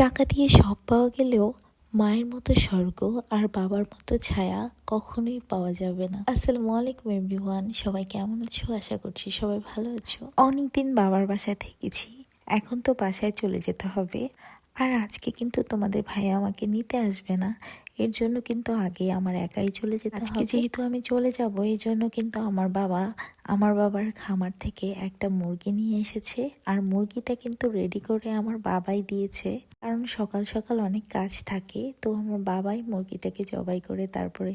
টাকা দিয়ে সব পাওয়া গেলেও মায়ের মতো স্বর্গ আর বাবার মতো ছায়া কখনোই পাওয়া যাবে না। আসসালামু আলাইকুম, এভরিওয়ান। সবাই কেমন আছো? আশা করছি সবাই ভালো আছো। অনেকদিন বাবার বাসায় থেকেছি। এখন তো বাসায় চলে যেতে হবে। আর আজকে কিন্তু তোমাদের ভাই আমাকে নিতে আসবে না। এর জন্য কিন্তু আগে আমার একাই চলে যেতে আজকে যেহেতু আমি চলে যাব এই জন্য কিন্তু আমার বাবা আমার বাবার খামার থেকে একটা মুরগি নিয়ে এসেছে। আর মুরগিটা কিন্তু রেডি করে আমার বাবাই দিয়েছে। কারণ সকাল সকাল অনেক কাজ থাকে তো আমার বাবাই মুরগিটাকে জবাই করে তারপরে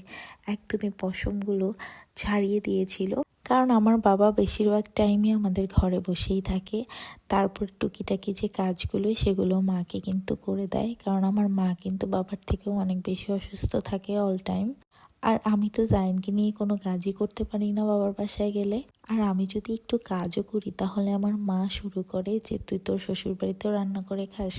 একদমই পশমগুলো ছাড়িয়ে দিয়েছিল। কারণ আমার বাবা বেশিরভাগ টাইমই আমাদের ঘরে বসেই থাকে। তারপর টুকিটাকি যে কাজগুলো, সেগুলো মাকে কিন্তু করে দেয়। কারণ আমার মা কিন্তু বাবার থেকেও অনেক বেশি অসুস্থ থাকে অল টাইম আর আমি তো জাইনকে নিয়ে কোনো কাজই করতে পারি না বাবার বাসায় গেলে। আর আমি যদি একটু কাজও করি, তাহলে আমার মা শুরু করে যে, তুই তোর শ্বশুর বাড়িতেও রান্না করে খাস।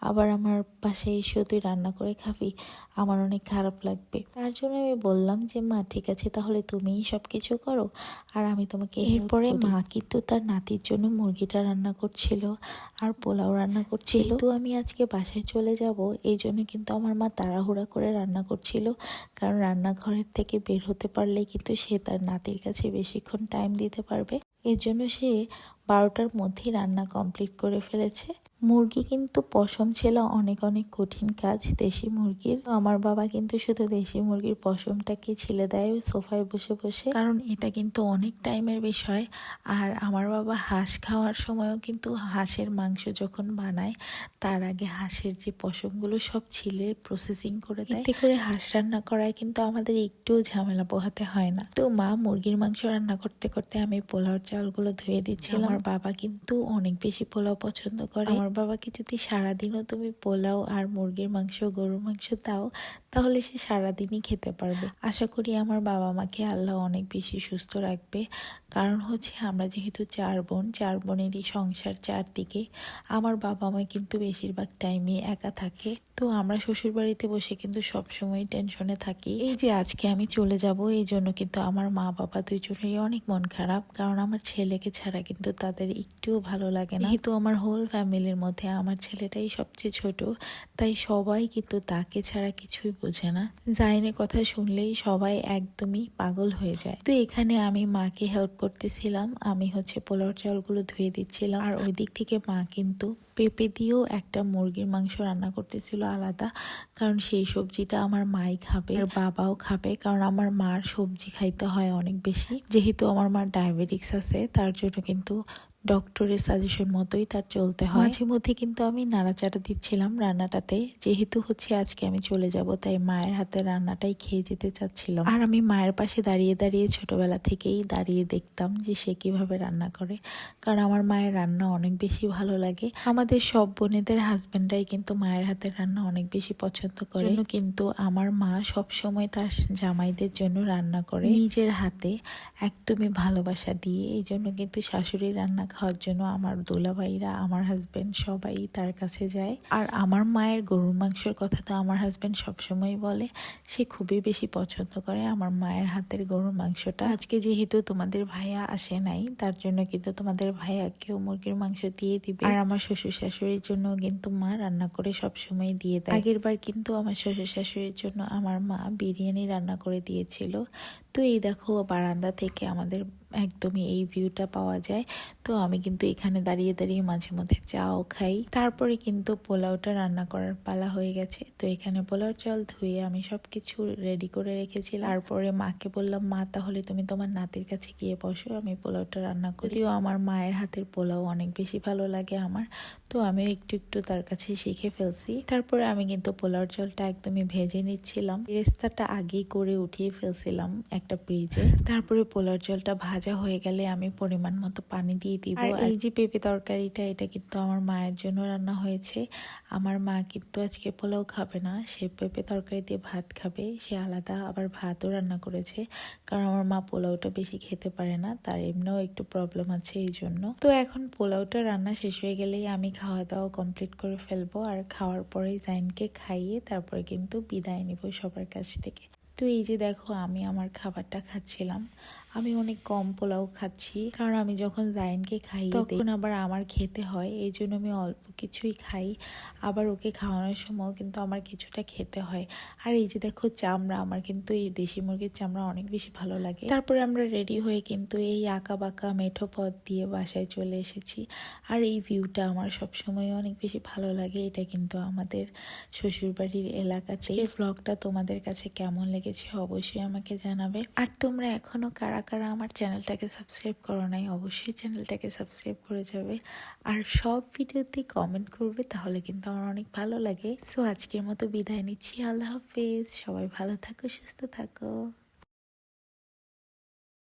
আবার আমার বাসায় এসেও তুই রান্না করে খাবি। আমার অনেক খারাপ লাগবে। তার জন্য আমি বললাম যে মা ঠিক আছে তাহলে তুমিই সব কিছু করো। আর আমি তোমাকে এরপরে মা কিন্তু তার নাতির জন্য মুরগিটা রান্না করছিল আর পোলাও রান্না করছিল। তো আমি আজকে বাসায় চলে যাব এই জন্য কিন্তু আমার মা তাড়াহুড়া করে রান্না করছিল। কারণ রান্নাঘরের থেকে বের হতে পারলে কিন্তু সে তার নাতির কাছে বেশিক্ষণ টাইম দিতে পারবে। এর জন্য সে বারোটার মধ্যেই রান্না কমপ্লিট করে ফেলেছে। মুরগি কিন্তু পশম ছিল অনেক অনেক কঠিন কাজ। দেশি মুরগির আমার বাবা কিন্তু শুধু দেশি মুরগির পশমটাকে ছিলে দেয় সোফায় বসে বসে। কারণ এটা কিন্তু অনেক টাইমের বিষয়। আর আমার বাবা হাঁস খাওয়ার সময়ও কিন্তু হাঁসের মাংস যখন বানায় তার আগে হাঁসের যে পশমগুলো সব ছিলে প্রসেসিং করে দেয়। এতে করে হাঁস রান্না করায় কিন্তু আমাদের একটুও ঝামেলা পোহাতে হয় না। তো মা মুরগির মাংস রান্না করতে করতে আমি পোলাওর চালগুলো ধুয়ে দিচ্ছিলাম। আমার বাবা কিন্তু অনেক বেশি পোলাও পছন্দ করে। আমার বাবাকে যদি সারাদিনও তুমি পোলাও আর মুরগির মাংস, গরুর মাংস দাও, তাহলে সে সারাদিনই খেতে পারবে। আশা করি আমার বাবা মাকে আল্লাহ অনেক বেশি সুস্থ রাখবে। কারণ হচ্ছে আমরা যেহেতু চার বোন, চার বোনেরই সংসার চারদিকে, আমার বাবা মা কিন্তু বেশিরভাগ টাইমে একা থাকে। তো আমরা শ্বশুর বাড়িতে বসে কিন্তু সবসময় টেনশনে থাকি। এই যে আজকে আমি চলে যাব, এই জন্য কিন্তু আমার মা বাবা দুজনেরই অনেক মন খারাপ। কারণ আমার ছেলেকে ছাড়া কিন্তু তাদের একটুও ভালো লাগে না। যেহেতু আমার হোল ফ্যামিলির মধ্যে আমার ছেলেটাই সবচেয়ে ছোট, তাই সবাই কিন্তু তাকে ছাড়া কিছুই বোঝে না। জাইনের কথা শুনলেই সবাই একদমই পাগল হয়ে যায়। তো এখানে আমি মাকে হেল্প করতেছিলাম, আমি হচ্ছে পোলাও চালগুলো ধুয়ে দিচ্ছিলাম। আর ওই দিক থেকে মা কিন্তু পেঁপে দিয়েও একটা মুরগির মাংস রান্না করতেছিল আলাদা, কারণ সেই সবজিটা আমার মাই খাবে, আর বাবাও খাবে, কারণ আমার মার সবজি খাইতে হয় অনেক বেশি। যেহেতু আমার মার ডায়াবেটিক্স আছে, তার জন্য কিন্তু ডক্টরের সাজেশন মতোই তার চলতে হয়। মাঝে মধ্যে কিন্তু আমি নাড়াচাড়া দিচ্ছিলাম রান্নাটাতে। যেহেতু হচ্ছে আজকে আমি চলে যাব তাই মায়ের হাতে রান্নাটাই খেয়ে যেতে চাচ্ছিলাম। আর আমি মায়ের পাশে দাঁড়িয়ে দাঁড়িয়ে ছোটবেলা থেকেই দাঁড়িয়ে দেখতাম যে সে কীভাবে রান্না করে। কারণ আমার মায়ের রান্না অনেক বেশি ভালো লাগে। আমাদের সব বোনেদের হাজব্যান্ডরাই কিন্তু মায়ের হাতের রান্না অনেক বেশি পছন্দ করে। কিন্তু আমার মা সব সময় তার জামাইদের জন্য রান্না করে। নিজের হাতে একদমই ভালোবাসা দিয়ে এই জন্য কিন্তু শাশুড়ি রান্না খাওয়ার জন্য আমার দোলাভাইরা আমার হাজব্যান্ড সবাই তার কাছে যায়। আর আমার মায়ের গরুর মাংসের কথা তো আমার হাজবেন্ড সবসময় বলে। সে খুবই বেশি পছন্দ করে আমার মায়ের হাতের গরুর মাংসটা। আজকে যেহেতু তোমাদের ভাইয়া আসে নাই, তার জন্য কিন্তু তোমাদের ভাইয়াকেও মুরগির মাংস দিয়ে দিবে। আর আমার শ্বশুর শাশুড়ির জন্য কিন্তু মা রান্না করে সবসময় দিয়ে দেয়। আগের বার কিন্তু আমার শ্বশুর শাশুড়ির জন্য আমার মা বিরিয়ানি রান্না করে দিয়েছিল। তো এই দেখো বারান্দা থেকে আমাদের একদমই এই ভিউটা পাওয়া যায়। তো আমি কিন্তু এখানে দাঁড়িয়ে দাঁড়িয়ে মাঝে মধ্যে চাও খাই। তারপরে কিন্তু পোলাওটা রান্না করার পালা হয়ে গেছে। তো এখানে পোলাও চাল ধুয়ে আমি সব কিছু রেডি করে রেখেছিলাম তারপরে মাকে বললাম, মা, তাহলে তুমি তোমার নাতির কাছে গিয়ে বসো, আমি পোলাওটা রান্না করিও আমার মায়ের হাতের পোলাও অনেক বেশি ভালো লাগে আমার, তো আমি একটু একটু তার কাছে শিখে ফেলছি। তারপরে আমি কিন্তু পোলাওর জলটা একদমই ভেজে নিচ্ছিলাম। রেস্তাটা আগেই করে উঠিয়ে ফেলছিলাম একটা ফ্রিজে তারপরে পোলাওর জলটা ভাজা হয়ে গেলে আমি পরিমাণ মতো পানি দিয়ে দিব। আর এই যে পেঁপে তরকারিটা এটা কিন্তু আমার মায়ের জন্য রান্না হয়েছে। আমার মা কিন্তু আজকে পোলাও খাবে না সে পেঁপে তরকারি দিয়ে ভাত খাবে সে আলাদা আবার ভাতও রান্না করেছে। কারণ আমার মা পোলাওটা বেশি খেতে পারে না তার এমনিও একটু প্রবলেম আছে এই জন্য। তো এখন পোলাওটা রান্না শেষ হয়ে গেলেই আমি খাওয়া দাওয়া কমপ্লিট করে ফেলব আর খাওয়ার পরেই জাইনকে খাইয়ে তারপরে কিন্তু বিদায় নিব সবার কাছ থেকে। তো এই যে দেখো আমি আমার খাবারটা খাচ্ছিলাম। আমি অনেক কম পোলাও খাচ্ছি। কারণ আমি যখন জায়নকে খাই তখন আবার আমার খেতে হয় এই জন্য আমি অল্প কিছুই খাই। আবার ওকে খাওয়ানোর সময় কিন্তু আমার কিছুটা খেতে হয়। আর এই যে দেখো চামড়া আমার কিন্তু এই দেশি মুরগির চামড়া অনেক বেশি ভালো লাগে। তারপরে আমরা রেডি হয়ে কিন্তু এই আঁকা বাঁকা মেঠো পথ দিয়ে বাসায় চলে এসেছি। আর এই ভিউটা আমার সবসময় অনেক বেশি ভালো লাগে এটা কিন্তু আমাদের শ্বশুরবাড়ির এলাকা এই ব্লগটা তোমাদের কাছে কেমন লেগেছে অবশ্যই আমাকে জানাবে। আর তোমরা এখনও কারা কারা আমার চ্যানেলটাকে সাবস্ক্রাইব করো নাই, অবশ্যই চ্যানেলটাকে সাবস্ক্রাইব করে যাবে। আর সব ভিডিওতে কমেন্ট করবে, তাহলে কিন্তু আমার অনেক ভালো লাগে। সো আজকের মতো বিদায় নিচ্ছি। আল্লাহ হাফেজ। সবাই ভালো থাকো, সুস্থ থাকো।